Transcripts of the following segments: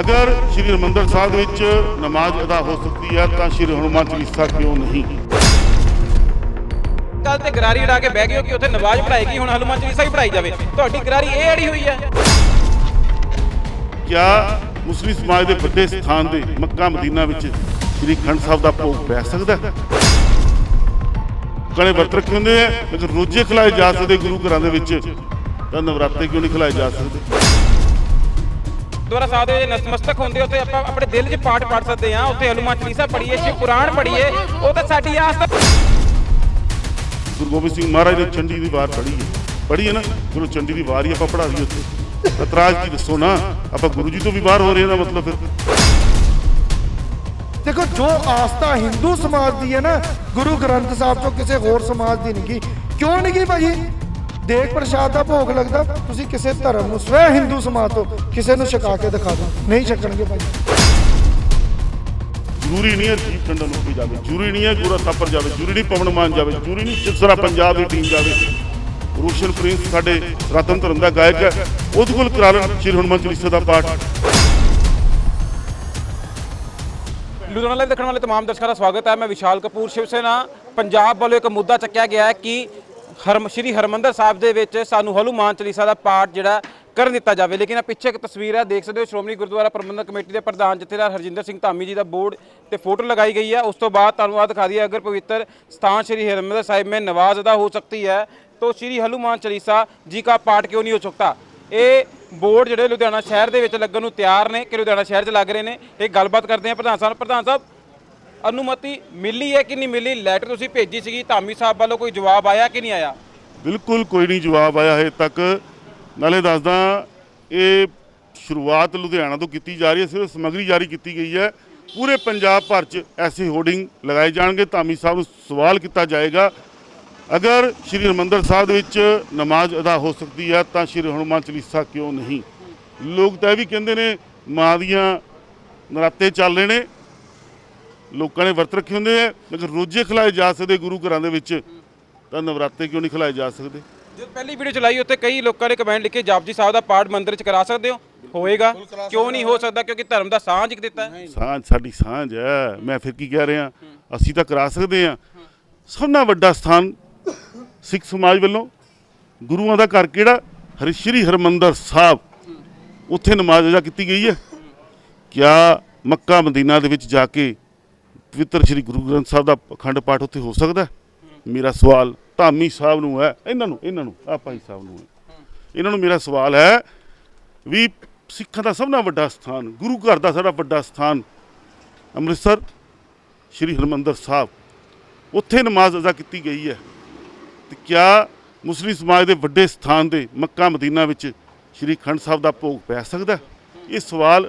ਅਗਰ ਸ਼੍ਰੀ ਹਰਿਮੰਦਰ ਸਾਹਿਬ ਵਿੱਚ ਨਮਾਜ਼ ਅਦਾ ਹੋ ਸਕਦੀ ਹੈ ਤਾਂ ਸ਼੍ਰੀ ਹਨੂਮਾਨ ਚਾਲੀਸਾ ਕਿਉਂ ਨਹੀਂ? ਕੱਲ ਤੇ ਗਰਾਰੀ ਉਡਾ ਕੇ ਬਹਿ ਗਏ ਹੋ ਕਿ ਉੱਥੇ ਨਵਾਜ਼ ਪੜਾਏਗੀ ਹੁਣ ਹਨੂਮਾਨ ਚਾਲੀਸਾ ਹੀ ਪੜਾਈ ਜਾਵੇ। ਤੁਹਾਡੀ ਗਰਾਰੀ ਇਹ ਅੜੀ ਹੋਈ ਹੈ। ਕਿਆ ਮੁਸਲਿਮ ਸਮਾਜ ਦੇ ਵੱਡੇ ਸਥਾਨ ਦੇ ਮੱਕਾ ਮਦੀਨਾ ਵਿੱਚ ਸ਼੍ਰੀ ਖੰਡ ਸਾਹਿਬ ਦਾ ਭੋਗ ਪੈ ਸਕਦਾ ਹੈ? ਕਣੇ ਵਰਤ ਰੱਖੇ ਹੁੰਦੇ ਆ ਲੇਕਿਨ ਰੋਜ਼ੇ ਖਿਲਾਏ ਜਾ ਸਕਦੇ ਗੁਰੂ ਘਰਾਂ ਦੇ ਵਿੱਚ ਤਾਂ ਨਵਰਾਤੇ ਕਿਉਂ ਨਹੀਂ ਖਿਲਾਏ ਜਾ ਸਕਦੇ? ਦੁਆਰਾ ਸਾਹਿਬ ਦੇ ਨਤਮਸਤਕ ਹੁੰਦੇ ਉੱਥੇ ਆਪਾਂ ਆਪਣੇ ਦਿਲ 'ਚ ਪਾਠ ਪੜ ਸਕਦੇ ਹਾਂ ਉੱਥੇ ਹਨੂਮਾਨ ਚਾਲੀਸਾ ਪੜ੍ਹੀਏ ਸ਼ਿਵ ਪੁਰਾਣ ਪੜ੍ਹੀਏ ਉਹ ਤਾਂ ਸਾਡੀ ਆਸ ਦਾ ਗੁਰੂ ਗੋਬਿੰਦ ਸਿੰਘ ਮਹਾਰਾਜ ਨੇ ਚੰਡੀ ਦੀ ਵਾਰ ਪੜ੍ਹੀ ਹੈ। ਪੜ੍ਹੀ ਹੈ ਨਾ ਚਲੋ ਚੰਡੀ ਦੀ ਵਾਰ ਹੀ ਆਪਾਂ ਪੜ੍ਹਾ ਦਈਏ ਉੱਥੇ। ਇਤਰਾਜ਼ ਕੀ ਦੱਸੋ ਨਾ ਆਪਾਂ ਗੁਰੂ ਜੀ ਤੋਂ ਵੀ ਬਾਹਰ ਹੋ ਰਹੇ ਦਾ ਮਤਲਬ ਫਿਰ? ਦੇਖੋ ਜੋ ਆਸਥਾ ਹਿੰਦੂ ਸਮਾਜ ਦੀ ਹੈ ਨਾ ਗੁਰੂ ਗ੍ਰੰਥ ਸਾਹਿਬ ਤੋਂ ਕਿਸੇ ਹੋਰ ਸਮਾਜ ਦੀ ਨਹੀਂ ਗੀ। ਕਿਉਂ ਨਹੀਂ ਗੀ ਭਾਜੀ? ਦੇਖ ਪ੍ਰਸ਼ਾਦ ਦਾ ਭੋਗ ਲੱਗਦਾ ਤੁਸੀਂ ਕਿਸੇ ਧਰਮ ਨੂੰ ਸਵੈ ਹਿੰਦੂ ਸਮਾਜ ਤੋਂ ਕਿਸੇ ਨੂੰ ਛਕਾ ਕੇ ਦਿਖਾ ਦਿਓ ਨਹੀਂ ਛਕਣਗੇ ਭਾਜੀ ਜ਼ਰੂਰੀ ਨਹੀਂ ਹੈ ਜੀਪ ਟੰਡਨ ਉੱਤੇ ਜਾਵੇ ਜ਼ਰੂਰੀ ਨਹੀਂ ਹੈ ਗੁਰਾ ਤਾਪਰ ਜਾਵੇ ਜ਼ਰੂਰੀ ਨਹੀਂ ਪਵਨ ਮਾਨ ਜਾਵੇ ਜ਼ਰੂਰੀ ਨਹੀਂ ਸਿਰਸਰਾ ਪੰਜਾਬ ਦੀ ਟੀਮ ਜਾਵੇ ਰੋਸ਼ਨ ਪ੍ਰਿੰਸ ਸਾਡੇ ਰਤਨ ਧਰਨ ਦਾ ਗਾਇਕ ਹੈ ਉਹਦੇ ਕੋਲ ਕਰਾ ਲੈਣ ਸ਼੍ਰੀ ਹਨੂੰਮਾਨ ਚਾਲੀਸਾ ਦਾ ਪਾਠ ਲੁਧਿਆਣਾ ਲਾਈਵ ਦੇਖਣ ਵਾਲੇ तमाम ਦਰਸ਼ਕਾਂ ਦਾ ਸਵਾਗਤ ਹੈ ਮੈਂ ਵਿਸ਼ਾਲ ਕਪੂਰ ਸ਼ਿਵ ਸੈਨਾ ਪੰਜਾਬ ਵੱਲੋਂ ਇੱਕ ਮੁੱਦਾ ਚੱਕਿਆ ਗਿਆ ਹੈ ਕਿ ਹਰਮ ਸ਼੍ਰੀ ਹਰਮੰਦਰ ਸਾਹਿਬ ਦੇ ਵਿੱਚ ਸਾਨੂੰ ਹਨੂਮਾਨ ਚਾਲੀਸਾ ਦਾ ਪਾਠ ਜਿਹੜਾ ਕਰਨ ਦਿੱਤਾ ਜਾਵੇ। ਲੇਕਿਨ ਆ ਪਿੱਛੇ ਇੱਕ ਤਸਵੀਰ ਹੈ ਦੇਖ ਸਕਦੇ ਹੋ, ਸ਼੍ਰੋਮਣੀ ਗੁਰਦੁਆਰਾ ਪ੍ਰਬੰਧਕ ਕਮੇਟੀ ਦੇ ਪ੍ਰਧਾਨ ਜਥੇਦਾਰ ਹਰਜਿੰਦਰ ਸਿੰਘ ਧਾਮੀ ਜੀ ਦਾ ਬੋਰਡ ਤੇ ਫੋਟੋ ਲਗਾਈ ਗਈ ਹੈ ਉਸ ਤੋਂ ਬਾਅਦ ਤੁਹਾਨੂੰ ਆ ਦਿਖਾ ਦਈਏ, ਅਗਰ ਪਵਿੱਤਰ ਸਥਾਨ ਸ਼੍ਰੀ ਹਰਮੰਦਰ ਸਾਹਿਬ ਮੇਂ ਨਵਾਜ਼ ਅਦਾ ਹੋ ਸਕਦੀ ਹੈ, ਤੋ ਸ਼੍ਰੀ ਹਨੂਮਾਨ ਚਾਲੀਸਾ ਜੀ ਦਾ ਪਾਠ ਕਿਉਂ ਨਹੀਂ ਹੋ ਸਕਦਾ? ਇਹ ਬੋਰਡ ਜਿਹੜੇ ਲੁਧਿਆਣਾ ਸ਼ਹਿਰ ਦੇ ਵਿੱਚ ਲੱਗਣ ਨੂੰ ਤਿਆਰ ਨੇ, ਕਿ ਲੁਧਿਆਣਾ ਸ਼ਹਿਰ 'ਚ ਲੱਗ ਰਹੇ ਨੇ। ਇਹ ਗੱਲਬਾਤ ਕਰਦੇ ਆ ਪ੍ਰਧਾਨ ਸਾਹਿਬ। ਪ੍ਰਧਾਨ ਸਾਹਿਬ ਅਨੁਮਤੀ ਮਿਲੀ ਹੈ ਕਿ ਨਹੀਂ ਮਿਲੀ? ਲੈਟਰ ਤੁਸੀਂ ਭੇਜੀ ਸੀਗੀ, ਧਾਮੀ ਸਾਹਿਬ ਵੱਲੋਂ ਕੋਈ ਜਵਾਬ ਆਇਆ ਕਿ ਨਹੀਂ ਆਇਆ? ਬਿਲਕੁਲ ਕੋਈ ਨਹੀਂ ਜਵਾਬ ਆਇਆ ਹੈ ਤੱਕ। ਨਾਲੇ ਦੱਸਦਾ, ਇਹ ਸ਼ੁਰੂਆਤ ਲੁਧਿਆਣਾ ਤੋਂ ਕੀਤੀ ਜਾ ਰਹੀ ਹੈ, ਸਿਰਫ ਸਮਗਰੀ ਜਾਰੀ ਕੀਤੀ ਗਈ ਹੈ। ਪੂਰੇ ਪੰਜਾਬ ਭਰ 'ਚ ਐਸੀ ਹੋਰਡਿੰਗ ਲਗਾਏ ਜਾਣਗੇ। ਧਾਮੀ ਸਾਹਿਬ ਨੂੰ ਸਵਾਲ ਕੀਤਾ ਜਾਏਗਾ। ਅਗਰ ਸ਼੍ਰੀ ਹਰਿਮੰਦਰ ਸਾਹਿਬ ਦੇ ਵਿੱਚ ਨਮਾਜ਼ ਅਦਾ ਹੋ ਸਕਦੀ ਹੈ, ਤਾਂ ਸ਼੍ਰੀ ਹਨੂਮਾਨ ਚਾਲੀਸਾ ਕਿਉਂ ਨਹੀਂ? ਲੋਕ ਤਾਂ ਇਹ ਵੀ ਕਹਿੰਦੇ ਨੇ, ਮਾਂ ਦੀਆਂ ਨਰਾਤੇ ਚੱਲ ਰਹੇ ਨੇ। ਲੋਕਾਂ ਨੇ ਵਰਤ ਰੱਖੇ ਹੁੰਦੇ ਆ। ਲੇਕਿਨ ਰੋਜ਼ੇ ਖਿਲਾਏ ਜਾ ਸਕਦੇ ਗੁਰੂ ਘਰਾਂ ਦੇ ਵਿੱਚ। ਤਾਂ ਨਵਰਾਤੇ ਕਿਉਂ ਨਹੀਂ ਖਿਲਾਏ ਜਾ ਸਕਦੇ? ਜਦ ਪਹਿਲੀ ਵੀਡੀਓ ਚਲਾਈ ਉੱਤੇ ਕਈ ਲੋਕਾਂ ਨੇ ਕਮੈਂਟ ਲਿਖੇ ਜਪਜੀ ਸਾਹਿਬ ਦਾ ਪਾਠ ਮੰਦਿਰ 'ਚ ਕਰਾ ਸਕਦੇ ਹੋ? ਹੋਏਗਾ। ਕਿਉਂ ਨਹੀਂ ਹੋ ਸਕਦਾ? ਕਿਉਂਕਿ ਧਰਮ ਦਾ ਸਾਂਝ ਇੱਕ ਦਿੱਤਾ ਹੈ। ਸਾਂਝ ਸਾਡੀ ਸਾਂਝ ਹੈ। ਮੈਂ ਫਿਰ ਕੀ ਕਹਿ ਰਿਹਾ? ਅਸੀਂ ਤਾਂ ਕਰਾ ਸਕਦੇ ਹਾਂ। ਸਭ ਨਾਲੋਂ ਵੱਡਾ ਸਥਾਨ ਸਿੱਖ ਸਮਾਜ ਵੱਲੋਂ ਗੁਰੂਆਂ ਦਾ ਘਰ ਕਿਹੜਾ? ਹਰਿ ਸ਼੍ਰੀ ਹਰਮੰਦਰ ਸਾਹਿਬ। ਉੱਥੇ ਨਮਾਜ਼ ਅਦਾ ਕੀਤੀ ਗਈ ਹੈ। ਕਿਆ ਮੱਕਾ ਮਦੀਨਾ ਦੇ ਵਿੱਚ ਜਾ ਕੇ ਪਵਿੱਤਰ ਸ਼੍ਰੀ ਗੁਰੂ ਗ੍ਰੰਥ ਸਾਹਿਬ ਦਾ ਅਖੰਡ ਪਾਠ ਉੱਥੇ ਹੋ ਸਕਦਾ ਮੇਰਾ ਸਵਾਲ ਧਾਮੀ ਸਾਹਿਬ ਨੂੰ ਹੈ, ਇਹਨਾਂ ਨੂੰ ਇਹਨਾਂ ਨੂੰ ਆ ਭਾਈ ਸਾਹਿਬ ਨੂੰ ਹੈ। ਇਹਨਾਂ ਨੂੰ ਮੇਰਾ ਸਵਾਲ ਹੈ ਵੀ ਸਿੱਖਾਂ ਦਾ ਸਭ ਨਾਲੋਂ ਵੱਡਾ ਸਥਾਨ, ਗੁਰੂ ਘਰ ਦਾ ਸਾਡਾ ਵੱਡਾ ਸਥਾਨ ਅੰਮ੍ਰਿਤਸਰ, ਸ਼੍ਰੀ ਹਰਿਮੰਦਰ ਸਾਹਿਬ, ਉੱਥੇ ਨਮਾਜ਼ ਅਦਾ ਕੀਤੀ ਗਈ ਹੈ। ਤੇ ਕਿਆ ਮੁਸਲਿਮ ਸਮਾਜ ਦੇ ਵੱਡੇ ਸਥਾਨ ਦੇ ਮੱਕਾ ਮਦੀਨਾ ਵਿੱਚ ਸ਼੍ਰੀ ਖੰਡ ਸਾਹਿਬ ਦਾ ਭੋਗ ਪੈ ਸਕਦਾ ਇਹ ਸਵਾਲ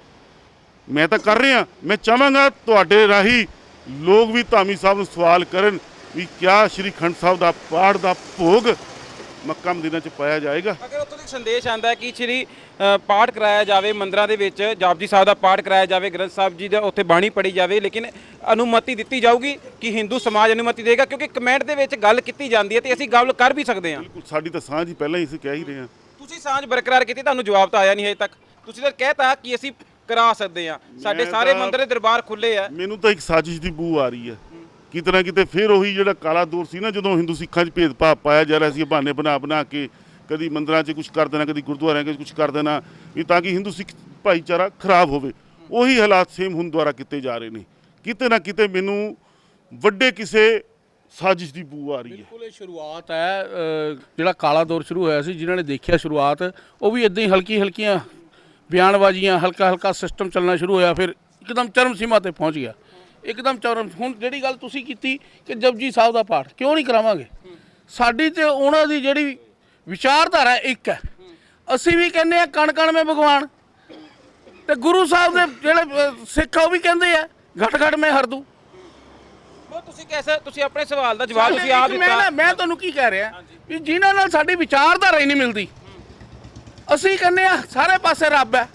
ਮੈਂ ਤਾਂ ਕਰ ਰਿਹਾ, ਮੈਂ ਚਾਹਾਂਗਾ ਤੁਹਾਡੇ ਰਾਹੀਂ ਲੋਕ ਵੀ ਧਾਮੀ ਸਾਹਿਬ ਨੂੰ ਸਵਾਲ ਕਰਨ ਵੀ ਕਿਆ ਸ਼੍ਰੀ ਖੰਡ ਸਾਹਿਬ ਦਾ ਪਾਠ ਦਾ ਭੋਗ ਮੱਕਾ ਮਦੀਨਾ 'ਚ ਪਾਇਆ ਜਾਏਗਾ? ਅਗਰ ਉੱਥੋਂ ਦੀ ਸੰਦੇਸ਼ ਆਂਦਾ ਕਿ ਸ਼੍ਰੀ ਅ, ਪਾਠ ਕਰਾਇਆ ਜਾਵੇ ਮੰਦਰਾਂ ਦੇ ਵਿੱਚ ਜਪਜੀ ਸਾਹਿਬ ਦਾ ਪਾਠ ਕਰਾਇਆ ਜਾਵੇ ਗ੍ਰੰਥ ਸਾਹਿਬ ਜੀ ਦਾ ਉੱਥੇ ਬਾਣੀ ਪੜੀ ਜਾਵੇ ਲੇਕਿਨ ਅਨੁਮਤੀ ਦਿੱਤੀ ਜਾਊਗੀ ਕਿ ਹਿੰਦੂ ਸਮਾਜ ਅਨੁਮਤੀ ਦੇਗਾ? ਕਿਉਂਕਿ ਕਮੈਂਟ ਦੇ ਵਿੱਚ ਗੱਲ ਕੀਤੀ ਜਾਂਦੀ ਹੈ ਤੇ ਅਸੀਂ ਗੱਲ ਕਰ ਵੀ ਸਕਦੇ ਹਾਂ। ਬਿਲਕੁਲ ਸਾਡੀ ਤਾਂ ਸਾਂਝ ਹੀ ਪਹਿਲਾਂ ਹੀ ਅਸੀਂ ਕਹਿ ਹੀ ਰਹੇ ਹਾਂ। ਤੁਸੀਂ ਸਾਂਝ ਬਰਕਰਾਰ ਕੀਤੀ ਤੁਹਾਨੂੰ ਜਵਾਬ ਤਾਂ ਆਇਆ ਨਹੀਂ ਹਜੇ ਤੱਕ। ਤੁਸੀਂ ਤਾਂ ਕਹਿਤਾ ਕਿ ਅਸੀਂ ਕਰਾ ਸਕਦੇ ਹਾਂ। ਸਾਡੇ ਸਾਰੇ ਮੰਦਰ ਦੇ ਦਰਬਾਰ ਖੁੱਲੇ ਆ। ਮੈਨੂੰ ਤਾਂ ਇੱਕ ਸਾਜ਼ਿਸ਼ ਦੀ ਬੂ ਆ ਰਹੀ ਹੈ। ਕਿਤੇ ਨਾ ਕਿਤੇ ਫਿਰ ਉਹੀ ਜਿਹੜਾ ਕਾਲਾ ਦੌਰ ਸੀ ਨਾ ਜਦੋਂ ਹਿੰਦੂ ਸਿੱਖਾਂ 'ਚ ਭੇਦਭਾਵ ਪਾਇਆ ਜਾ ਰਿਹਾ ਸੀ ਬਹਾਨੇ ਬਣਾ ਬਣਾ ਕੇ ਕਦੀ ਮੰਦਰਾਂ 'ਚ ਕੁਝ ਕਰ ਦੇਣਾ ਕਦੀ ਗੁਰਦੁਆਰਿਆਂ 'ਚ ਕੁਝ ਕਰ ਦੇਣਾ ਵੀ ਤਾਂ ਕਿ ਹਿੰਦੂ ਸਿੱਖ ਭਾਈਚਾਰਾ ਖਰਾਬ ਹੋਵੇ। ਉਹੀ ਹਾਲਾਤ ਸੇਮ ਹੁਣ ਦੁਆਰਾ ਕੀਤੇ ਜਾ ਰਹੇ ਨੇ। ਕਿਤੇ ਨਾ ਕਿਤੇ ਮੈਨੂੰ ਵੱਡੇ ਕਿਸੇ ਸਾਜ਼ਿਸ਼ ਦੀ ਬੂ ਆ ਰਹੀ ਹੈ। ਬਿਲਕੁਲ ਇਹ ਸ਼ੁਰੂਆਤ ਹੈ ਜਿਹੜਾ ਕਾਲਾ ਦੌਰ ਸ਼ੁਰੂ ਹੋਇਆ ਸੀ ਜਿਨ੍ਹਾਂ ਨੇ ਦੇਖਿਆ ਸ਼ੁਰੂਆਤ ਉਹ ਵੀ ਇਦਾਂ ਹੀ ਹਲਕੀ ਹਲਕੀਆਂ ਬਿਆਨਬਾਜ਼ੀਆਂ ਹਲਕਾ ਹਲਕਾ ਸਿਸਟਮ ਚੱਲਣਾ ਸ਼ੁਰੂ ਹੋਇਆ ਫਿਰ ਇੱਕਦਮ ਚਰਮ ਸੀਮਾ ਤੇ ਪਹੁੰਚ ਗਿਆ। ਇੱਕਦਮ ਚਰਮ ਹੁਣ ਜਿਹੜੀ ਗੱਲ ਤੁਸੀਂ ਕੀਤੀ ਕਿ ਜਪਜੀ ਸਾਹਿਬ ਦਾ ਪਾਠ ਕਿਉਂ ਨਹੀਂ ਕਰਾਵਾਂਗੇ? ਸਾਡੀ ਤੇ ਉਹਨਾਂ ਦੀ ਜਿਹੜੀ ਵਿਚਾਰਧਾਰਾ ਇੱਕ ਹੈ। ਅਸੀਂ ਵੀ ਕਹਿੰਦੇ ਆ ਕਣ ਕਣ ਮੇ ਭਗਵਾਨ। ਤੇ ਗੁਰੂ ਸਾਹਿਬ ਦੇ ਜਿਹੜੇ ਸਿੱਖ ਆ ਉਹ ਵੀ ਕਹਿੰਦੇ ਆ ਘਟ ਘਟ ਮੈਂ ਹਰਦੂ ਤੁਸੀਂ ਕੈਸਾ ਤੁਸੀਂ ਆਪਣੇ ਸਵਾਲ ਦਾ ਜਵਾਬ ਤੁਸੀਂ ਆਪ ਦਿੱਤਾ। ਮੈਂ ਤੁਹਾਨੂੰ ਕੀ ਕਹਿ ਰਿਹਾ ਵੀ ਜਿਨ੍ਹਾਂ ਨਾਲ ਸਾਡੀ ਵਿਚਾਰਧਾਰਾ ਹੀ ਨਹੀਂ ਮਿਲਦੀ ਅਸੀਂ ਕਹਿੰਦੇ ਆ ਸਾਰੇ ਪਾਸੇ ਰੱਬ ਹੈ।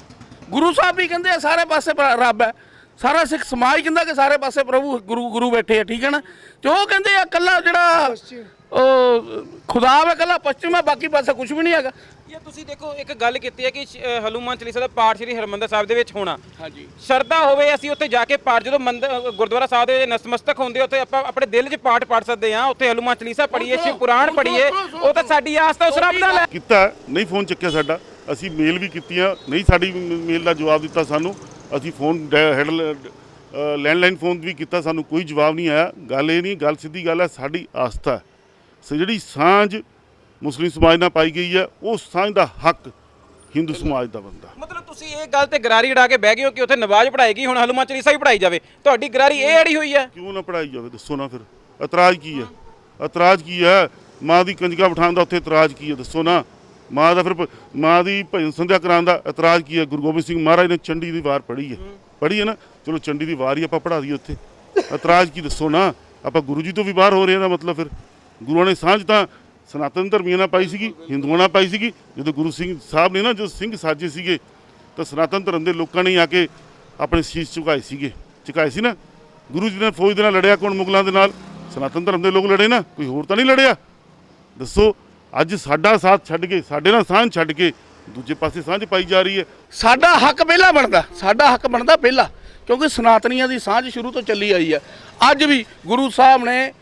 ਗੁਰੂ ਸਾਹਿਬ ਵੀ ਕਹਿੰਦੇ ਆ ਸਾਰੇ ਪਾਸੇ ਰੱਬ ਹੈ। ਸਾਰਾ ਸਿੱਖ ਸਮਾਜ ਕਹਿੰਦਾ ਕਿ ਸਾਰੇ ਪਾਸੇ ਪ੍ਰਭੂ ਗੁਰੂ ਗੁਰੂ ਬੈਠੇ ਆ, ਠੀਕ ਹੈ ਨਾ? ਤੇ ਉਹ ਕਹਿੰਦੇ ਆ ਕੱਲਾ ਜਿਹੜਾ ਖੁਦਾ ਵਾ ਕੱਲਾ ਪਸ਼ਚਿਮ ਹੈ ਬਾਕੀ ਪਾਸੇ ਕੁਝ ਵੀ ਨਹੀਂ ਹੈਗਾ। ਇਹ ਤੁਸੀਂ ਦੇਖੋ ਇੱਕ ਗੱਲ ਕੀਤੀ ਹੈ ਕਿ ਹਨੂਮਾਨ ਚਾਲੀਸਾ ਦਾ ਪਾਠ ਸ੍ਰੀ ਹਰਮੰਦਰ ਸਾਹਿਬ ਦੇ ਵਿੱਚ ਹੋਣਾ। ਹਾਂਜੀ। ਸ਼ਰਧਾ ਹੋਵੇ ਅਸੀਂ ਉੱਥੇ ਜਾ ਕੇ ਪਾਠ ਜਦੋਂ ਮੰਦਰ ਗੁਰਦੁਆਰਾ ਸਾਹਿਬ ਦੇ ਨਸਮਸਤਕ ਹੁੰਦੇ ਉੱਥੇ ਆਪਾਂ ਆਪਣੇ ਦਿਲ 'ਚ ਪਾਠ ਪੜ ਸਕਦੇ ਹਾਂ ਉੱਥੇ ਹਨੂਮਾਨ ਚਾਲੀਸਾ ਪੜ੍ਹੀਏ ਸ਼ਿਵ ਪੁਰਾਣ ਪੜ੍ਹੀਏ ਉਹ ਤਾਂ ਸਾਡੀ ਆਸ ਤਾਂ ਉਸ ਰੱਬ ਨਾਲ ਹੈ। ਕੀਤਾ ਨਹੀਂ ਫੋਨ ਚੱਕਿਆ ਸਾਡਾ। ਅਸੀਂ ਮੇਲ ਵੀ ਕੀਤੀਆਂ ਨਹੀਂ ਸਾਡੀ ਮੇਲ ਦਾ ਜਵਾਬ ਦਿੱਤਾ ਸਾਨੂੰ। ਅਸੀਂ ਫੋਨ ਹੈਡ ਲੈਂਡਲਾਈਨ ਫੋਨ ਵੀ ਕੀਤਾ ਸਾਨੂੰ ਕੋਈ ਜਵਾਬ ਨਹੀਂ ਆਇਆ। ਗੱਲ ਇਹ ਨਹੀਂ ਗੱਲ ਸਿੱਧੀ ਗੱਲ ਹੈ ਸਾਡੀ ਆਸਥਾ ਜਿਹੜੀ ਸਾਂਝ ਮੁਸਲਿਮ ਸਮਾਜ ਨਾਲ ਪਾਈ ਗਈ ਹੈ ਉਹ ਸਾਂਝ ਦਾ ਹੱਕ ਹਿੰਦੂ ਸਮਾਜ ਦਾ ਬੰਦਾ ਮਤਲਬ ਤੁਸੀਂ ਇਹ ਗੱਲ ਤੇ ਗਰਾਰੀ ਉਡਾ ਕੇ ਬਹਿ ਗਏ ਹੋ ਕਿ ਉੱਥੇ ਨਵਾਜ਼ ਪੜਾਏਗੀ ਹੁਣ ਹਨੂਮਾਨ ਚਾਲੀਸਾ ਵੀ ਪੜਾਈ ਜਾਵੇ। ਤੁਹਾਡੀ ਗਰਾਰੀ ਇਹ ਅੜੀ ਹੋਈ ਹੈ। ਕਿਉਂ ਨਾ ਪੜਾਈ ਜਾਵੇ ਦੱਸੋ ਨਾ ਫਿਰ। ਇਤਰਾਜ਼ ਕੀ ਹੈ? ਇਤਰਾਜ਼ ਕੀ ਹੈ? ਮਾਂ ਦੀ ਕੰਜਕਾ ਬਿਠਾਉਣ ਦਾ ਉੱਥੇ ਇਤਰਾਜ਼ ਕੀ ਹੈ ਦੱਸੋ ਨਾ। ਮਾਂ ਦਾ ਫਿਰ ਮਾਂ ਦੀ ਭਜਨ ਸੰਧਿਆ ਕਰਾਉਣ ਦਾ ਇਤਰਾਜ਼ ਕੀ ਹੈ? ਗੁਰੂ ਗੋਬਿੰਦ ਸਿੰਘ ਮਹਾਰਾਜ ਨੇ ਚੰਡੀ ਦੀ ਵਾਰ ਪੜ੍ਹੀ ਹੈ। ਪੜ੍ਹੀ ਹੈ ਨਾ? ਚਲੋ ਚੰਡੀ ਦੀ ਵਾਰ ਹੀ ਆਪਾਂ ਪੜ੍ਹਾ ਦਈਏ ਉੱਥੇ। ਇਤਰਾਜ਼ ਕੀ ਦੱਸੋ ਨਾ। ਆਪਾਂ ਗੁਰੂ ਜੀ ਤੋਂ ਵੀ ਬਾਹਰ ਹੋ ਰਹੇ ਹਾਂ ਦਾ ਮਤਲਬ ਫਿਰ। ਗੁਰੂਆਂ ਨੇ ਸਾਂਝ ਤਾਂ ਸਨਾਤਨ ਧਰਮੀਆਂ ਨਾਲ ਪਾਈ ਸੀਗੀ, ਹਿੰਦੂਆਂ ਨਾਲ ਪਾਈ ਸੀਗੀ। ਜਦੋਂ ਗੁਰੂ ਸਿੰਘ ਸਾਹਿਬ ਨੇ ਨਾ ਜੋ ਸਿੰਘ ਸਾਜੇ ਸੀਗੇ, ਤਾਂ ਸਨਾਤਨ ਧਰਮ ਦੇ ਲੋਕਾਂ ਨੇ ਆ ਕੇ ਆਪਣੇ ਸੀਸ ਝੁਕਾਏ ਸੀਗੇ। ਝੁਕਾਏ ਸੀ ਨਾ? ਗੁਰੂ ਜੀ ਨੇ ਫੌਜ ਦੇ ਨਾਲ ਲੜਿਆ ਕੌਣ ਮੁਗਲਾਂ ਦੇ ਨਾਲ? ਸਨਾਤਨ ਧਰਮ ਦੇ ਲੋਕ ਲੜੇ ਨਾ, ਕੋਈ ਹੋਰ ਤਾਂ ਨਹੀਂ ਲੜਿਆ? ਦੱਸੋ, ਅੱਜ ਸਾਡਾ ਸਾਥ ਛੱਡ ਕੇ, ਸਾਡੇ ਨਾਲ ਸਾਂਝ ਛੱਡ ਕੇ ਦੂਜੇ ਪਾਸੇ ਸਾਂਝ ਪਾਈ ਜਾ ਰਹੀ ਹੈ। ਸਾਡਾ ਹੱਕ ਪਹਿਲਾਂ ਬਣਦਾ, ਸਾਡਾ ਹੱਕ ਬਣਦਾ ਪਹਿਲਾਂ, ਕਿਉਂਕਿ ਸਨਾਤਨੀਆਂ ਦੀ ਸਾਂਝ ਸ਼ੁਰੂ ਤੋਂ ਚੱਲੀ ਆਈ ਹੈ। ਅੱਜ ਵੀ ਗੁਰੂ ਸਾਹਿਬ ਨੇ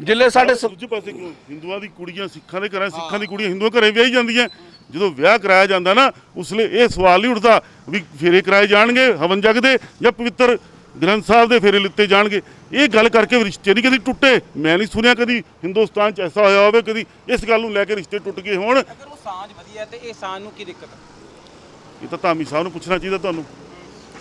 ਜਿੱਲੇ ਸਾਡੇ ਸ- ਦੂਜੇ ਪਾਸੇ ਕਿਉਂ? ਹਿੰਦੂਆਂ ਦੀ ਕੁੜੀਆਂ ਸਿੱਖਾਂ ਦੇ ਘਰਾਂ ਸਿੱਖਾਂ ਦੀ ਕੁੜੀਆਂ ਹਿੰਦੂਆਂ ਘਰੇ ਵਿਆਹੀ ਜਾਂਦੀਆਂ। ਜਦੋਂ ਵਿਆਹ ਕਰਾਇਆ ਜਾਂਦਾ ਨਾ ਉਸਲੇ ਇਹ ਸਵਾਲ ਨਹੀਂ ਉੱਠਦਾ ਵੀ ਫੇਰੇ ਕਰਾਏ ਜਾਣਗੇ ਹਵਨ ਜਗ ਦੇ ਜਾਂ ਪਵਿੱਤਰ ਗ੍ਰੰਥ ਸਾਹਿਬ ਦੇ ਫੇਰੇ ਲਿੱਤੇ ਜਾਣਗੇ। ਇਹ ਗੱਲ ਕਰਕੇ ਵੀ ਰਿਸ਼ਤੇ ਨਹੀਂ ਕਦੀ ਟੁੱਟੇ। ਮੈਂ ਨਹੀਂ ਸੁਣਿਆ ਕਦੀ ਹਿੰਦੁਸਤਾਨ 'ਚ ਐਸਾ ਹੋਇਆ ਹੋਵੇ ਕਦੀ ਇਸ ਗੱਲ ਨੂੰ ਲੈ ਕੇ ਰਿਸ਼ਤੇ ਟੁੱਟ ਗਏ ਹੋਣ। ਅਗਰ ਉਹ ਸਾਂਝ ਵਧੀਆ ਤੇ ਇਹ ਸਾਂਝ ਨੂੰ ਕੀ ਦਿੱਕਤ ਹੈ? ਇਹ ਤਾਂ ਧਾਮੀ ਸਾਹਿਬ ਨੂੰ ਪੁੱਛਣਾ ਚਾਹੀਦਾ ਤੁਹਾਨੂੰ।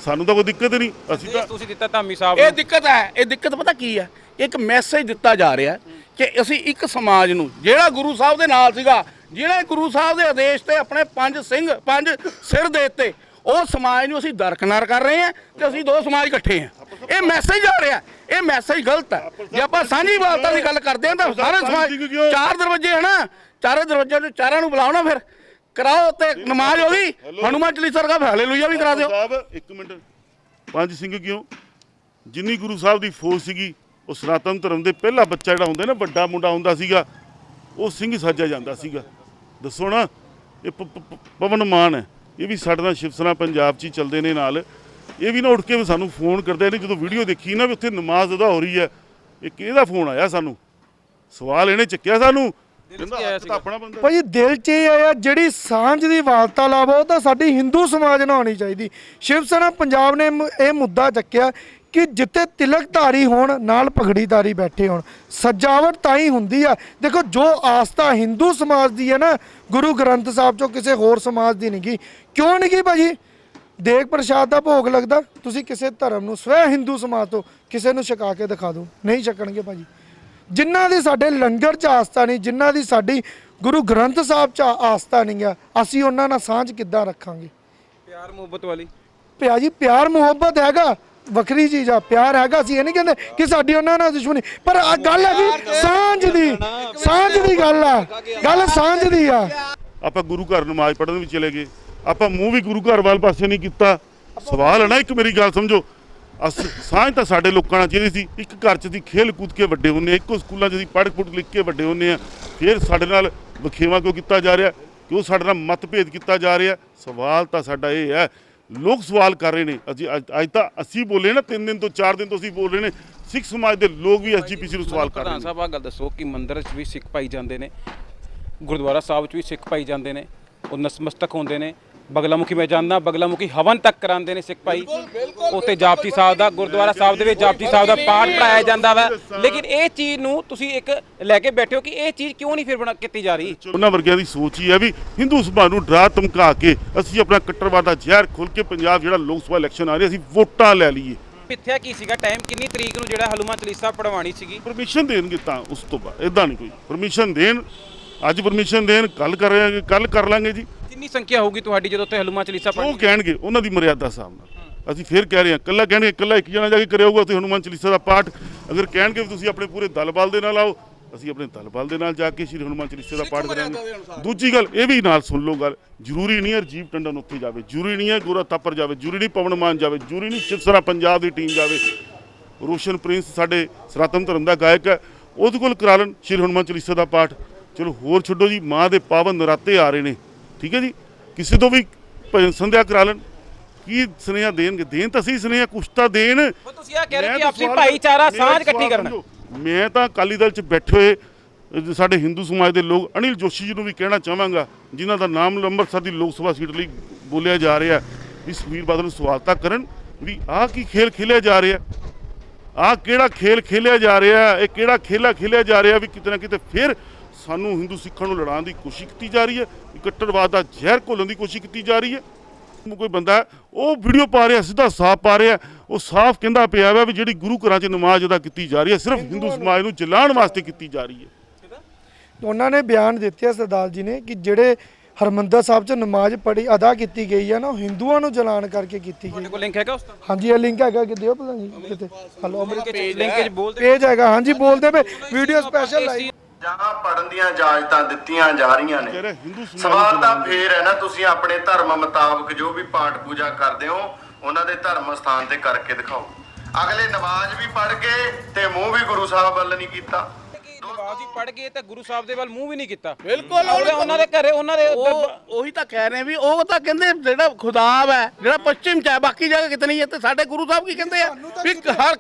ਸਾਨੂੰ ਤਾਂ ਕੋਈ ਦਿੱਕਤ ਨਹੀਂ। ਅਸੀਂ ਤਾਂ ਇਹ ਤੁਸੀਂ ਦਿੱਤਾ ਧਾਮੀ ਸਾਹਿਬ ਇਹ ਨੂੰ। ਦਿੱਕਤ ਹੈ ਇਹ ਦਿੱਕਤ ਪਤਾ ਕੀ ਹੈ? ਇੱਕ ਮੈਸੇਜ ਦਿੱਤਾ ਜਾ ਰਿਹਾ ਕਿ ਅਸੀਂ ਇੱਕ ਸਮਾਜ ਨੂੰ ਜਿਹੜਾ ਗੁਰੂ ਸਾਹਿਬ ਦੇ ਨਾਲ ਸੀਗਾ ਜਿਹੜੇ ਗੁਰੂ ਸਾਹਿਬ ਦੇ ਆਦੇਸ਼ ਤੇ ਆਪਣੇ ਪੰਜ ਸਿੰਘ ਪੰਜ ਸਿਰ ਦੇ ਦਿੱਤੇ ਉਹ ਸਮਾਜ ਨੂੰ ਅਸੀਂ ਦਰਕਨਾਰ ਕਰ ਰਹੇ ਹਾਂ ਤੇ ਅਸੀਂ ਦੋ ਸਮਾਜ ਇਕੱਠੇ ਹਾਂ। ਇਹ ਮੈਸੇਜ ਆ ਰਿਹਾ ਇਹ ਮੈਸੇਜ ਗਲਤ ਹੈ। ਜੇ ਆਪਾਂ ਸਾਂਝੀ ਵਾਲਤਾ ਦੀ ਗੱਲ ਕਰਦੇ ਹਾਂ ਤਾਂ ਸਾਰੇ ਸਮਾਜ ਚਾਰ ਦਰਵਾਜ਼ੇ ਹਨਾ। ਚਾਰੇ ਦਰਵਾਜ਼ਿਆਂ ਦੇ ਚਾਰਾਂ ਨੂੰ ਬੁਲਾਓ ਨਾ ਫਿਰ। ਕਰਾਓ ਤੇ ਨਮਾਜ਼ ਹੋ ਗਈ ਹਨੂਮਾਨ ਚਾਲੀਸਾ ਦਾ ਹਾਲੇਲੂਇਆ ਵੀ ਕਰਾ ਦਿਓ। ਸਾਹਿਬ ਇੱਕ ਮਿੰਟ। ਪੰਜ ਸਿੰਘ ਕਿਉਂ? ਜਿੰਨੀ ਗੁਰੂ ਸਾਹਿਬ ਦੀ ਫੌਜ ਸੀਗੀ ਉਹ ਸਨਾਤਨ ਧਰਮ ਦੇ ਪਹਿਲਾ ਬੱਚਾ ਜਿਹੜਾ ਹੁੰਦਾ ਨਾ ਵੱਡਾ ਮੁੰਡਾ ਹੁੰਦਾ ਸੀਗਾ ਉਹ ਸਿੰਘ ਸਾਜਿਆ ਜਾਂਦਾ ਸੀਗਾ। ਦੱਸੋ ਨਾ ਇਹ ਪਵਨ ਮਾਨ ਹੈ ਇਹ ਵੀ ਸਾਡੇ ਨਾਲ ਸ਼ਿਵਸਨਾ ਪੰਜਾਬ 'ਚ ਹੀ ਚੱਲਦੇ ਨੇ ਨਾਲ। ਇਹ ਵੀ ਨਾ ਉੱਠ ਕੇ ਵੀ ਸਾਨੂੰ ਫੋਨ ਕਰਦੇ ਨੇ ਜਦੋਂ ਵੀਡੀਓ ਦੇਖੀ ਨਾ ਵੀ ਉੱਥੇ ਨਮਾਜ਼ ਅਦਾ ਹੋ ਰਹੀ ਹੈ ਇਹ ਕਿਹਦਾ ਫੋਨ ਆਇਆ ਸਾਨੂੰ? ਸਵਾਲ ਇਹਨੇ ਚੱਕਿਆ ਸਾਨੂੰ? ਭਾਜੀ ਦਿਲ 'ਚ ਇਹ ਆਇਆ ਜਿਹੜੀ ਸਾਂਝ ਦੀ ਵਾਰਤਾਲਾਪ ਉਹ ਤਾਂ ਸਾਡੀ ਹਿੰਦੂ ਸਮਾਜ ਨਾਲ ਹੋਣੀ ਚਾਹੀਦੀ। ਸ਼ਿਵ ਸੈਨਾ ਪੰਜਾਬ ਨੇ ਇਹ ਮੁੱਦਾ ਚੱਕਿਆ ਕਿ ਜਿੱਥੇ ਤਿਲਕਧਾਰੀ ਹੋਣ ਨਾਲ ਪਗੜੀਧਾਰੀ ਬੈਠੇ ਹੋਣ। ਸਜਾਵਟ ਤਾਂ ਹੀ ਹੁੰਦੀ ਆ। ਦੇਖੋ ਜੋ ਆਸਥਾ ਹਿੰਦੂ ਸਮਾਜ ਦੀ ਹੈ ਨਾ ਗੁਰੂ ਗ੍ਰੰਥ ਸਾਹਿਬ ਚੋਂ ਕਿਸੇ ਹੋਰ ਸਮਾਜ ਦੀ ਨਹੀਂਗੀ ਕਿਉਂ ਨਹੀਂਗੀ ਭਾਜੀ? ਦੇਗ ਪ੍ਰਸ਼ਾਦ ਦਾ ਭੋਗ ਲੱਗਦਾ। ਤੁਸੀਂ ਕਿਸੇ ਧਰਮ ਨੂੰ ਸਵੈ ਹਿੰਦੂ ਸਮਾਜ ਤੋਂ ਕਿਸੇ ਨੂੰ ਛਕਾ ਕੇ ਦਿਖਾ ਦਿਓ। ਨਹੀਂ ਛਕਣਗੇ ਭਾਜੀ। ਜਿਨ੍ਹਾਂ ਦੀ ਸਾਡੇ ਲੰਗਰ 'ਚ ਆਸਥਾ ਨਹੀਂ ਜਿਨ੍ਹਾਂ ਦੀ ਸਾਡੀ ਗੁਰੂ ਗ੍ਰੰਥ ਸਾਹਿਬ 'ਚ ਆਸਥਾ ਨਹੀਂ ਆ ਅਸੀਂ ਉਹਨਾਂ ਨਾਲ ਸਾਂਝ ਕਿੱਦਾਂ ਰੱਖਾਂਗੇ? ਪਿਆਰ ਮੁਹੱਬਤ ਵਾਲੀ। ਪਿਆ ਜੀ ਪਿਆਰ ਮੁਹੱਬਤ ਹੈਗਾ। ਵੱਖਰੀ ਚੀਜ਼ ਆ ਪਿਆਰ ਹੈਗਾ ਅਸੀਂ ਇਹ ਨਹੀਂ ਕਹਿੰਦੇ ਕਿ ਸਾਡੀ ਉਹਨਾਂ ਨਾਲ ਦੁਸ਼ਮਣੀ। ਪਰ ਆ ਗੱਲ ਹੈ ਜੀ ਸਾਂਝ ਦੀ ਸਾਂਝ ਦੀ ਗੱਲ ਆ ਗੱਲ ਸਾਂਝ ਦੀ ਆ। ਆਪਾਂ ਗੁਰੂ ਘਰ ਨਮਾਜ਼ ਪੜ੍ਹਨ ਵੀ ਚਲੇ ਗਏ। ਆਪਾਂ ਮੂੰਹ ਵੀ ਗੁਰੂ ਘਰ ਵੱਲ ਪਾਸੇ ਨਹੀਂ ਕੀਤਾ। ਸਵਾਲ ਹੈ ਨਾ ਇੱਕ ਮੇਰੀ ਗੱਲ ਸਮਝੋ। ਅਸ ਸਾਂਝ ਤਾਂ ਸਾਡੇ ਲੋਕਾਂ ਨਾਲ ਚਾਹੀਦੀ ਸੀ ਇੱਕ ਘਰ 'ਚ ਦੀ ਖੇਲ ਕੂਦ ਕੇ ਵੱਡੇ ਹੁੰਨੇ ਆ, ਇੱਕੋ ਸਕੂਲਾਂ 'ਚ ਦੀ ਪੜ੍ਹ ਪੁੜ ਲਿਖ ਕੇ ਵੱਡੇ ਹੁੰਨੇ ਆ ਫਿਰ ਸਾਡੇ ਨਾਲ ਵਖੇਵਾ ਕਿਉਂ ਕੀਤਾ ਜਾ ਰਿਹਾ? ਕਿਉਂ ਸਾਡੇ ਨਾਲ ਮਤਭੇਦ ਕੀਤਾ ਜਾ ਰਿਹਾ? ਸਵਾਲ ਤਾਂ ਸਾਡਾ ਇਹ ਹੈ ਲੋਕ ਸਵਾਲ ਕਰ ਰਹੇ ਨੇ। ਅਸੀਂ ਅੱਜ ਅੱਜ ਤਾਂ ਅਸੀਂ ਬੋਲੇ ਨਾ ਤਿੰਨ ਦਿਨ ਤੋਂ ਚਾਰ ਦਿਨ ਤੋਂ ਅਸੀਂ ਬੋਲ ਰਹੇ ਨੇ। ਸਿੱਖ ਸਮਾਜ ਦੇ ਲੋਕ ਵੀ ਐਸਜੀਪੀਸੀ ਨੂੰ ਸਵਾਲ ਕਰ ਰਹੇ ਨੇ। ਸਾਹਿਬ ਆ ਗੱਲ ਦੱਸੋ ਕਿ ਮੰਦਿਰ 'ਚ ਵੀ ਸਿੱਖ ਪਾਈ ਜਾਂਦੇ ਨੇ। ਗੁਰਦੁਆਰਾ ਸਾਹਿਬ 'ਚ ਵੀ ਸਿੱਖ ਪਾਈ ਜਾਂਦੇ ਨੇ। ਉਹ ਨਸਮਸਤਕ ਹੁੰਦੇ ਨੇ। ਬਗਲਾਮੁਖੀ ਮੈਂ ਜਾਣਦਾ ਬਗਲਾਮੁਖੀ ਹਵਨ ਤੱਕ ਕਰਾਉਂਦੇ ਨੇ ਸਿੱਖ ਭਾਈ। ਉੱਥੇ ਜਾਪਜੀ ਸਾਹਿਬ ਦਾ ਗੁਰਦੁਆਰਾ ਸਾਹਿਬ ਦੇ ਵਿੱਚ ਜਾਪਜੀ ਸਾਹਿਬ ਦਾ ਪਾਠ ਪੜਾਇਆ ਜਾਂਦਾ ਵਾ। ਲੇਕਿਨ ਇਹ ਚੀਜ਼ ਨੂੰ ਤੁਸੀਂ ਇੱਕ ਲੈ ਕੇ ਬੈਠੇ ਹੋ ਕਿ ਇਹ ਚੀਜ਼ ਕਿਉਂ ਨਹੀਂ ਫਿਰ ਬਣਾ ਕੀਤੀ ਜਾ ਰਹੀ? ਉਹਨਾਂ ਵਰਗਿਆਂ ਦੀ ਸੋਚ ਹੀ ਹੈ ਵੀ ਹਿੰਦੂ ਸਭਾ ਨੂੰ ਡਰਾ ਧਮਕਾ ਕੇ ਅਸੀਂ ਆਪਣਾ ਕੱਟੜਵਾਦ ਦਾ ਜ਼ਹਿਰ ਖੋਲ ਕੇ ਪੰਜਾਬ ਜਿਹੜਾ ਲੋਕ ਸਭਾ ਇਲੈਕਸ਼ਨ ਆ ਰਹੀ ਅਸੀਂ ਵੋਟਾਂ ਲੈ ਲਈਏ। ਮਿੱਥਿਆ ਕੀ ਸੀਗਾ? ਟਾਈਮ ਕਿੰਨੀ ਤਰੀਕ ਨੂੰ ਜਿਹੜਾ ਹਲੂਮਾ ਚਲੀਸਾ ਪੜਵਾਣੀ ਸੀਗੀ? ਪਰਮਿਸ਼ਨ ਦੇਣਗੇ ਤਾਂ ਉਸ ਤੋਂ ਬਾਅਦ ਇਦਾਂ ਨਹੀਂ ਕੋਈ ਪਰਮਿਸ਼ਨ ਦੇਣ ਅੱਜ ਪਰਮਿਸ਼ਨ ਦੇਣ ਕੱਲ ਕਰ ਕੱਲ ਕਰ ਲਾਂਗੇ ਜੀ। ਕਿੰਨੀ ਸੰਖਿਆ ਹੋਊਗੀ ਤੁਹਾਡੀ ਜਦੋਂ ਉੱਥੇ ਹਲੂਮਾ ਚਲੀਸਾ ਉਹ ਕਹਿਣਗੇ ਉਹਨਾਂ ਦੀ ਮਰਿਆਦਾ ਹਿਸਾਬ ਨਾਲ। ਅਸੀਂ ਫਿਰ ਕਹਿ ਰਹੇ ਹਾਂ ਕੱਲਾ ਕਹਿਣਗੇ ਕੱਲਾ ਇੱਕ ਜਣਾ ਜਾ ਕੇ ਕਰਿਆ ਹੋਊਗਾ ਤੇ ਹਨੂਮਾਨ ਚਾਲੀਸਾ ਦਾ ਪਾਠ। ਅਗਰ ਕਹਿਣਗੇ ਵੀ ਤੁਸੀਂ ਆਪਣੇ ਪੂਰੇ ਦਲ ਬਲ ਦੇ ਨਾਲ ਆਓ ਅਸੀਂ ਆਪਣੇ ਦਲ ਬਲ ਦੇ ਨਾਲ ਜਾ ਕੇ ਸ਼੍ਰੀ ਹਨੂਮਾਨ ਚਾਲੀਸਾ ਦਾ ਪਾਠ ਕਰਾਂਗੇ। ਦੂਜੀ ਗੱਲ ਇਹ ਵੀ ਨਾਲ ਸੁਣ ਲਓ ਗੱਲ ਜ਼ਰੂਰੀ ਨਹੀਂ ਹੈ ਰਜੀਵ ਟੰਡਨ ਉੱਥੇ ਜਾਵੇ ਜ਼ਰੂਰੀ ਨਹੀਂ ਹੈ ਗੋਰਾ ਤਾਪਰ ਜਾਵੇ ਜ਼ਰੂਰੀ ਨਹੀਂ ਪਵਨ ਮਾਨ ਜਾਵੇ ਜ਼ਰੂਰੀ ਨਹੀਂ ਸ਼ਿਵਸਰਾ ਪੰਜਾਬ ਦੀ ਟੀਮ ਜਾਵੇ। ਰੋਸ਼ਨ ਪ੍ਰਿੰਸ ਸਾਡੇ ਸਨਾਤਨ ਧਰਮ ਦਾ ਗਾਇਕ ਹੈ ਉਹਦੇ ਕੋਲ ਕਰਾ ਲੈਣ ਸ਼੍ਰੀ ਹਨੂੰਮਾਨ ਚਾਲੀਸਾ ਦਾ ਪਾਠ। ਚਲੋ ਹੋਰ ਛੱਡੋ ਜੀ ਮਾਂ ਦੇ ਪਾਵਨ ਨਰਾਤੇ ਆ ਰਹੇ ਨੇ। ਠੀਕ ਹੈ ਜੀ? ਕਿਸੇ ਤੋਂ ਵੀ ਭਜਨ ਸੰਧਿਆ ਕਰਾ ਲੈਣ। ਕੀ ਸੁਨੇਹਾ ਦੇਣਗੇ? ਦੇਣ ਤਾਂ ਸਹੀ ਸੁਨੇਹਾ ਕੁਛ ਤਾਂ ਦੇਣ। ਤੁਸੀਂ ਇਹ ਕਹਿ ਰਹੇ ਕਿ ਆਪਸੀ ਭਾਈਚਾਰਾ ਸਾਂਝ ਇਕੱਠੀ ਕਰਨਾ। ਮੈਂ ਤਾਂ ਅਕਾਲੀ ਦਲ 'ਚ ਬੈਠੇ ਹੋਏ ਸਾਡੇ ਹਿੰਦੂ ਸਮਾਜ ਦੇ ਲੋਕ ਅਨਿਲ ਜੋਸ਼ੀ ਜੀ ਨੂੰ ਵੀ ਕਹਿਣਾ ਚਾਹਾਂਗਾ ਜਿਨ੍ਹਾਂ ਦਾ ਨਾਮ ਅੰਮ੍ਰਿਤਸਰ ਦੀ ਲੋਕ ਸਭਾ ਸੀਟ ਲਈ ਬੋਲਿਆ ਜਾ ਰਿਹਾ। ਵੀ ਸੁਖਬੀਰ ਬਾਦਲ ਨੂੰ ਸਵਾਲ ਤਾਂ ਕਰਨ ਵੀ ਆਹ ਕੀ ਖੇਲ ਖੇਲਿਆ ਜਾ ਰਿਹਾ। ਆਹ ਕਿਹੜਾ ਖੇਲ ਖੇਲਿਆ ਜਾ ਰਿਹਾ ਇਹ ਕਿਹੜਾ ਖੇਲਾ ਖੇਲਿਆ ਜਾ ਰਿਹਾ ਵੀ ਕਿਤੇ ਨਾ ਕਿਤੇ ਫਿਰ ਸਾਨੂੰ ਹਿੰਦੂ ਸਿੱਖਾਂ ਨੂੰ ਲੜਾਉਣ ਦੀ ਕੋਸ਼ਿਸ਼ ਕੀਤੀ ਜਾ ਰਹੀ ਹੈ ਇਕੱਟੜਵਾਦ ਦਾ ਜ਼ਹਿਰ ਘੋਲਣ ਦੀ ਕੋਸ਼ਿਸ਼ ਕੀਤੀ ਜਾ ਰਹੀ ਹੈ। ਕੋਈ ਬੰਦਾ ਉਹ ਵੀਡੀਓ ਪਾ ਰਿਹਾ ਸਿੱਧਾ ਸਾਫ਼ ਪਾ ਰਿਹਾ ਉਹ ਸਾਫ਼ ਕਹਿੰਦਾ ਪਿਆ ਵਾ ਵੀ ਜਿਹੜੀ ਗੁਰੂ ਘਰਾਂ 'ਚ ਨਮਾਜ਼ ਅਦਾ ਕੀਤੀ ਜਾ ਰਹੀ ਹੈ ਸਿਰਫ ਹਿੰਦੂ ਸਮਾਜ ਨੂੰ ਜਲਾਉਣ ਵਾਸਤੇ ਕੀਤੀ ਜਾ ਰਹੀ ਹੈ। ਉਹਨਾਂ ਨੇ ਬਿਆਨ ਦਿੱਤੇ ਆ ਸਰਦਾਰ ਜੀ ਨੇ ਕਿ ਜਿਹੜੇ ਹਰਮੰਦਰ ਸਾਹਿਬ 'ਚ ਨਮਾਜ਼ ਪੜੀ ਅਦਾ ਕੀਤੀ ਗਈ ਹੈ ਨਾ ਉਹ ਹਿੰਦੂਆਂ ਨੂੰ ਜਲਾਣ ਕਰਕੇ ਕੀਤੀ ਗਈ। ਤੁਹਾਡੇ ਕੋਲ ਲਿੰਕ ਹੈਗਾ ਉਸ ਦਾ ਹਾਂਜੀ ਇਹ ਲਿੰਕ ਹੈਗਾ ਕਿ ਦਿਓ ਪਤਾ ਨਹੀਂ ਕਿਤੇ ਹਲੋ ਅਮਰੀਕਾ ਲਿੰਕ ਬੋਲਦੇ ਪੇਜ ਹੈਗਾ ਹਾਂਜੀ ਬੋਲਦੇ ਪਏ। ਵੀਡੀਓ ਸਪੈਸ਼ਲ ਲਾਈ ਜਾਂ ਪੜਨ ਦੀਆਂ ਇਜਾਜ਼ਤਾਂ ਦਿੱਤੀਆਂ ਜਾ ਰਹੀਆਂ ਨੇ। ਸਵਾਲ ਤਾਂ ਫੇਰ ਹੈ ਨਾ ਤੁਸੀਂ ਆਪਣੇ ਧਰਮ ਮੁਤਾਬਕ ਜੋ ਵੀ ਪਾਠ ਪੂਜਾ ਕਰਦੇ ਹੋ ਉਹਨਾਂ ਦੇ ਧਰਮ ਸਥਾਨ ਤੇ ਕਰਕੇ ਦਿਖਾਓ। ਅਗਲੇ ਨਮਾਜ਼ ਵੀ ਪੜ ਕੇ ਤੇ ਮੂੰਹ ਵੀ ਗੁਰੂ ਸਾਹਿਬ ਵੱਲ ਨਹੀਂ ਕੀਤਾ। ਨਵਾਜ਼ ਹੀ ਪੜ ਗਏ ਤੇ ਗੁਰੂ ਸਾਹਿਬ ਦੇ ਵੱਲ ਮੂੰਹ ਵੀ ਨਹੀਂ ਕੀਤਾ। ਬਿਲਕੁਲ ਉਹਨਾਂ ਦੇ ਘਰੇ ਉਹਨਾਂ ਦੇ ਉਹ ਤਾਂ ਕਹਿ ਰਹੇ ਵੀ ਉਹ ਤਾਂ ਕਹਿੰਦੇ ਜਿਹੜਾ ਖੁਦਾਬ ਹੈ ਜਿਹੜਾ ਪੱਛਮ ਚ ਹੈ ਬਾਕੀ ਜਗ੍ਹਾ ਕਿਤੇ ਨਹੀਂ ਹੈ ਤੇ ਸਾਡੇ ਗੁਰੂ ਸਾਹਿਬ ਕੀ ਕਹਿੰਦੇ ਆ? ਵੀ ਹਰ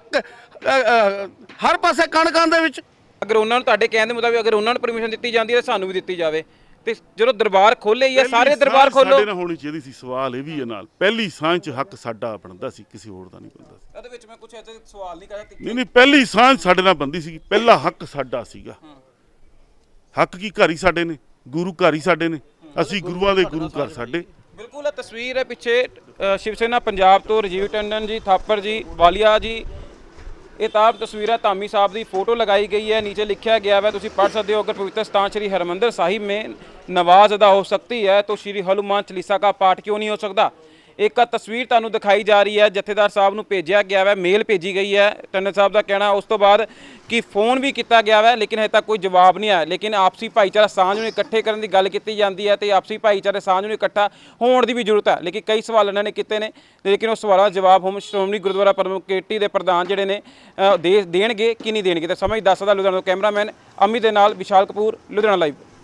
ਹਰ ਪਾਸੇ ਕਣ ਕਣ ਦੇ ਵਿੱਚ। ਅਗਰ ਉਹਨਾਂ ਨੂੰ ਤੁਹਾਡੇ ਕਹਿਣ ਦੇ ਮੁਤਾਬਿਕ ਅਗਰ ਉਹਨਾਂ ਨੂੰ ਪਰਮਿਸ਼ਨ ਦਿੱਤੀ ਜਾਂਦੀ ਹੈ ਤਾਂ ਸਾਨੂੰ ਵੀ ਦਿੱਤੀ ਜਾਵੇ। ਤੇ ਜਦੋਂ ਦਰਬਾਰ ਖੋਲੇ ਹੀ ਆ ਸਾਰੇ ਦਰਬਾਰ ਖੋਲੋ ਸਾਡੇ ਨਾਲ ਹੋਣੀ ਚਾਹੀਦੀ ਸੀ ਸਵਾਲ ਇਹ ਵੀ ਹੈ ਨਾਲ। ਪਹਿਲੀ ਸਾਂਝ 'ਚ ਹੱਕ ਸਾਡਾ ਬਣਦਾ ਸੀ ਕਿਸੇ ਹੋਰ ਦਾ ਨਹੀਂ ਬਣਦਾ ਸੀ। ਇਹਦੇ ਵਿੱਚ ਮੈਂ ਕੁਝ ਐਸੇ ਸਵਾਲ ਨਹੀਂ ਕਰਦਾ ਨਹੀਂ ਨਹੀਂ ਪਹਿਲੀ ਸਾਂਝ ਸਾਡੇ ਨਾਲ ਬੰਦੀ ਸੀ। ਪਹਿਲਾ ਹੱਕ ਸਾਡਾ ਸੀਗਾ। ਹੱਕ ਕੀ ਘਰ ਹੀ ਸਾਡੇ ਨੇ? ਗੁਰੂ ਘਰ ਹੀ ਸਾਡੇ ਨੇ? ਅਸੀਂ ਗੁਰੂਆਂ ਦੇ ਗੁਰੂ ਘਰ ਸਾਡੇ ਬਿਲਕੁਲ ਇਹ ਤਸਵੀਰ ਹੈ ਪਿੱਛੇ ਸ਼ਿਵ ਸੈਨਾ ਪੰਜਾਬ ਤੋਂ ਰਜੀਵ ਟੰਡਨ ਜੀ ਥਾਪਰ ਜੀ ਵਾਲੀਆ ਜੀ ਇਹ ਤਾਂ ਤਸਵੀਰਾਂ ਧਾਮੀ ਸਾਹਿਬ ਦੀ ਫੋਟੋ ਲਗਾਈ ਗਈ ਹੈ। ਨੀਚੇ ਲਿਖਿਆ ਗਿਆ ਹੈ ਤੁਸੀਂ ਪੜ੍ਹ ਸਕਦੇ ਹੋ, ਅਗਰ ਪਵਿੱਤਰ ਸਥਾਨ ਸ਼੍ਰੀ ਹਰਮੰਦਰ ਸਾਹਿਬ ਮੇਂ ਨਵਾਜ਼ ਅਦਾ ਹੋ ਸਕਦੀ ਹੈ, ਤਾਂ ਸ਼੍ਰੀ हनुमान ਚਲੀਸਾ का ਪਾਠ ਕਿਉਂ ਨਹੀਂ ਹੋ ਸਕਦਾ? ਇੱਕ ਤਸਵੀਰ ਤੁਹਾਨੂੰ ਦਿਖਾਈ ਜਾ ਰਹੀ ਹੈ, ਜਥੇਦਾਰ ਸਾਹਿਬ ਨੂੰ ਭੇਜਿਆ ਗਿਆ ਹੈ ਮੇਲ ਭੇਜੀ ਗਈ ਹੈ। ਟੰਡਨ ਸਾਹਿਬ ਦਾ ਕਹਿਣਾ ਉਸ ਤੋਂ ਬਾਅਦ ਕਿ ਫੋਨ ਵੀ ਕੀਤਾ ਗਿਆ ਹੈ ਲੇਕਿਨ ਹਜੇ ਤੱਕ ਕੋਈ ਜਵਾਬ ਨਹੀਂ ਆਇਆ। ਲੇਕਿਨ ਆਪਸੀ ਭਾਈਚਾਰਾ ਸਾਂਝ ਨੂੰ ਇਕੱਠੇ ਕਰਨ ਦੀ ਗੱਲ ਕੀਤੀ ਜਾਂਦੀ ਹੈ ਤੇ ਆਪਸੀ ਭਾਈਚਾਰੇ ਸਾਂਝ ਨੂੰ ਇਕੱਠਾ ਹੋਣ ਦੀ ਵੀ ਜ਼ਰੂਰਤ ਹੈ। ਲੇਕਿਨ ਕਈ ਸਵਾਲ ਇਹਨਾਂ ਨੇ ਕੀਤੇ ਨੇ, ਲੇਕਿਨ ਉਹ ਸਵਾਲਾਂ ਦਾ ਜਵਾਬ ਹੁਣ ਸ਼੍ਰੋਮਣੀ ਗੁਰਦੁਆਰਾ ਪ੍ਰਮੁੱਖ ਕਮੇਟੀ ਦੇ ਪ੍ਰਧਾਨ ਜਿਹੜੇ ਨੇ ਦੇ, ਦੇਣਗੇ ਕਿ ਨਹੀਂ ਦੇਣਗੇ, ਤੇ ਸਮਝ ਦੱਸਦਾ ਲੁਧਿਆਣਾ ਤੋਂ ਕੈਮਰਾਮੈਨ ਅਮੀ ਦੇ ਨਾਲ ਵਿਸ਼ਾਲ ਕਪੂਰ, ਲੁਧਿਆਣਾ ਲਾਈਵ।